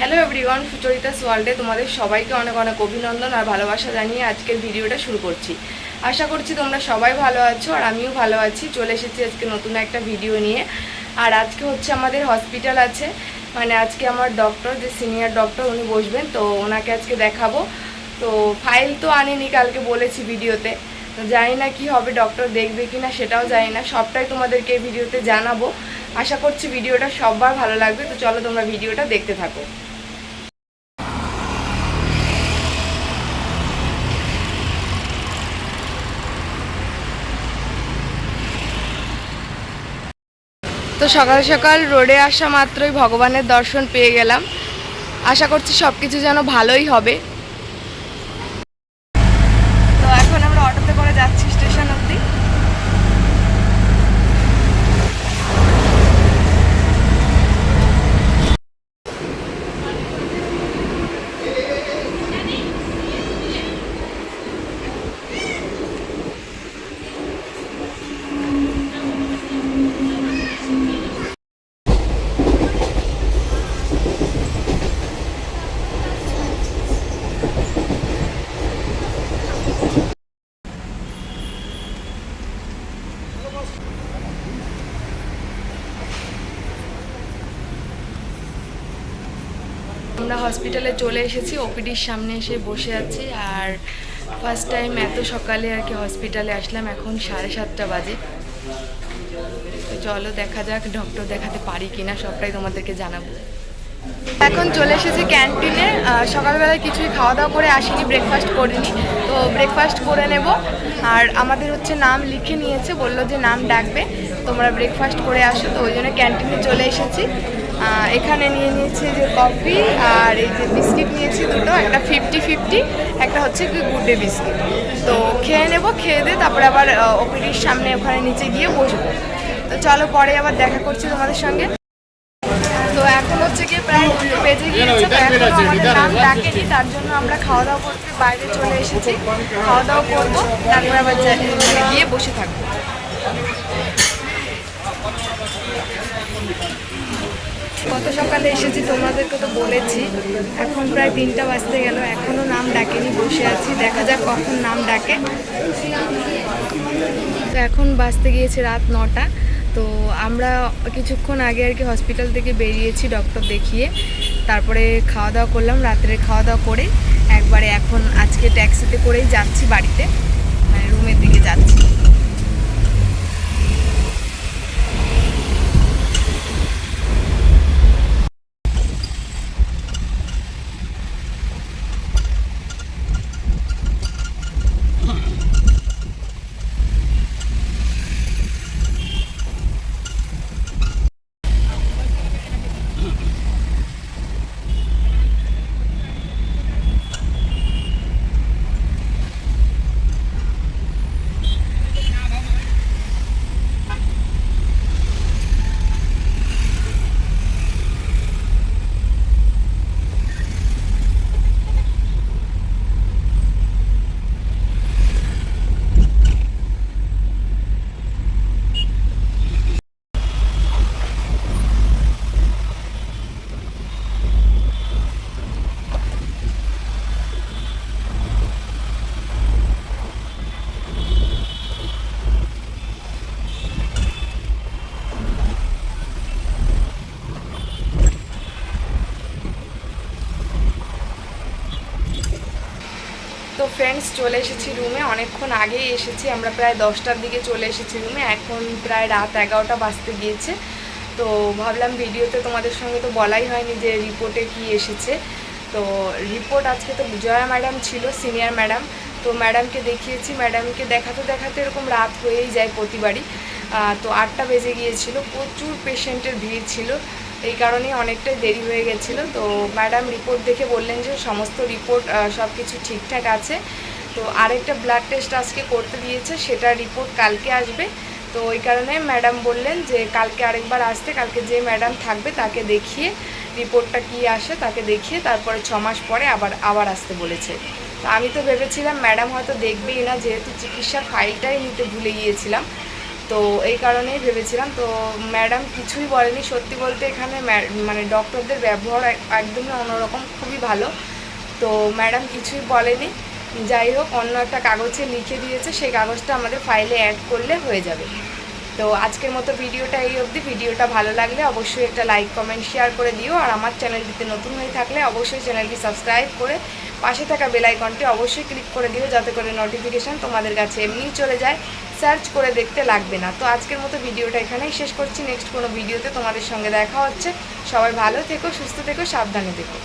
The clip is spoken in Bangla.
হ্যালো এভরিওয়ান সুচরিতা ওয়ার্ল্ডে তোমাদের সবাইকে অনেক অনেক অভিনন্দন আর ভালোবাসা জানিয়ে আজকের ভিডিওটা শুরু করছি। আশা করছি তোমরা সবাই ভালো আছো আর আমিও ভালো আছি। চলে এসেছি আজকে নতুন একটা ভিডিও নিয়ে। আর আজকে হচ্ছে আমাদের হসপিটাল আছে। মানে আজকে আমার ডক্টর যে সিনিয়র ডক্টর উনি বসবেন, তো ওনাকে আজকে দেখাবো। তো ফাইল তো আনিনি, কালকে বলেছি ভিডিওতে। জানি না কি হবে ডক্টর দেখবে কি না সেটাও জানি না। সবটাই তোমাদেরকে এই ভিডিওতে জানাব। আশা করছি ভিডিওটা সবার ভালো লাগবে। তো চলো তোমরা ভিডিওটা দেখতে থাকো। তো সকাল সকাল রোডে আসা মাত্রই ভগবানের দর্শন পেয়ে গেলাম। আশা করছি সব কিছু যেন ভালোই হবে তো এখন আমরা অটোতে করে যাচ্ছি স্টেশন অবধি আমরা হসপিটালে চলে এসেছি ওপিডির সামনে এসে বসে আছি। আর ফার্স্ট টাইম এত সকালে আর কি হসপিটালে আসলাম, এখন সাড়ে সাতটা বাজে। চলো দেখা যাক ডক্টর দেখাতে পারি কিনা, সবটাই তোমাদেরকে জানাব। এখন চলে এসেছি ক্যান্টিনে সকালবেলায় কিছুই খাওয়া দাওয়া করে আসিনি ব্রেকফাস্ট করিনি। তো ব্রেকফাস্ট করে নেব। আর আমাদের হচ্ছে নাম লিখে নিয়েছে, বলল যে নাম ডাকবে। তোমরা ব্রেকফাস্ট করে আসো। তো ওই জন্য ক্যান্টিনে চলে এসেছি। এখানে নিয়ে নিয়েছি যে কফি আর এই যে বিস্কিট নিয়েছি দুটো একটা ফিফটি ফিফটি একটা হচ্ছে কি গুড ডে বিস্কিট। তো খেয়ে নেব খেয়ে দিয়ে তারপরে আবার ওপিডির সামনে ওখানে নিচে গিয়ে বসবো। তো চলো পরে আবার দেখা করছি তোমাদের সঙ্গে। তো এখন হচ্ছে গিয়ে প্রায় দুটো বেজে গিয়েছে তো এখনও আমাদের নাম ডাকেনি তার জন্য আমরা খাওয়া দাওয়া করতে বাইরে চলে এসেছি। খাওয়া দাওয়া করব তারপরে আবার গিয়ে বসে থাকব। কত সকালে এসেছি, তোমাদেরকে তো বলেছি। এখন প্রায় তিনটা বাজতে গেল এখনও নাম ডাকেনি, বসে আছি। দেখা যাক কখন নাম ডাকে। তো এখন বাজতে গিয়েছে রাত নটা। তো আমরা কিছুক্ষণ আগে আর কি হসপিটাল থেকে বেরিয়েছি ডক্টর দেখিয়ে। তারপরে খাওয়া দাওয়া করলাম, রাত্রে খাওয়া দাওয়া করে একবারে এখন আজকে ট্যাক্সিতে করেই যাচ্ছি বাড়িতে। মানে রুমের দিকে যাচ্ছি। ফ্রেন্ডস চলে এসেছি রুমে অনেকক্ষণ আগেই এসেছি, আমরা প্রায় দশটার দিকে চলে এসেছি রুমে এখন প্রায় রাত এগারোটা বাজতে গিয়েছে। তো ভাবলাম ভিডিওতে তোমাদের সঙ্গে তো বলাই হয়নি যে রিপোর্টে কি এসেছে। তো রিপোর্ট আজকে তো জয়া ম্যাডাম ছিল সিনিয়র ম্যাডাম তো ম্যাডামকে দেখিয়েছি। ম্যাডামকে দেখাতে দেখাতে এরকম রাত হয়েই যায় প্রতিবারই। তো আটটা বেজে গিয়েছিল। প্রচুর পেশেন্টের ভিড় ছিল। এই কারণেই অনেকটাই দেরি হয়ে গেছিল। তো ম্যাডাম রিপোর্ট দেখে বললেন যে সমস্ত রিপোর্ট সব কিছু ঠিকঠাক আছে। তো আরেকটা ব্লাড টেস্ট আজকে করতে দিয়েছে, সেটা রিপোর্ট কালকে আসবে। তো ওই কারণে ম্যাডাম বললেন যে কালকে আরেকবার আসতে, কালকে যে ম্যাডাম থাকবে তাকে দেখিয়ে রিপোর্টটা কি আসে তাকে দেখিয়ে তারপরে ছ মাস পরে আবার আবার আসতে বলেছে। তো আমি তো ভেবেছিলাম ম্যাডাম হয়তো দেখবেই না, যেহেতু চিকিৎসার ফাইলটাই নিতে ভুলে গিয়েছিলাম। তো এই কারণেই ভেবেছিলাম, তো ম্যাডাম কিছুই বলেনি। সত্যি বলতে এখানে মানে ডক্টরদের ব্যবহার একদমই অন্যরকম, খুবই ভালো। তো ম্যাডাম কিছুই বলেনি। যাই হোক, অন্য একটা কাগজে লিখে দিয়েছে, সেই কাগজটা আমাদের ফাইলে অ্যাড করলে হয়ে যাবে। তো আজকের মতো ভিডিওটা এই অবধি। ভিডিওটা ভালো লাগলে অবশ্যই একটা লাইক কমেন্ট শেয়ার করে দিও। আর আমার চ্যানেলটিতে নতুন হয়ে থাকলে অবশ্যই চ্যানেলটি সাবস্ক্রাইব করে পাশে থাকা বেল আইকনটি অবশ্যই ক্লিক করে দিও, যাতে করে নোটিফিকেশান তোমাদের কাছে এমনিই চলে যায়। সার্চ করে দেখতে লাগবে না। তো আজকের মতো ভিডিওটা এখানেই শেষ করছি। নেক্সট কোনো ভিডিওতে তোমাদের সঙ্গে দেখা হচ্ছে। সবাই ভালো থেকো, সুস্থ থেকো, সাবধানে থেকো।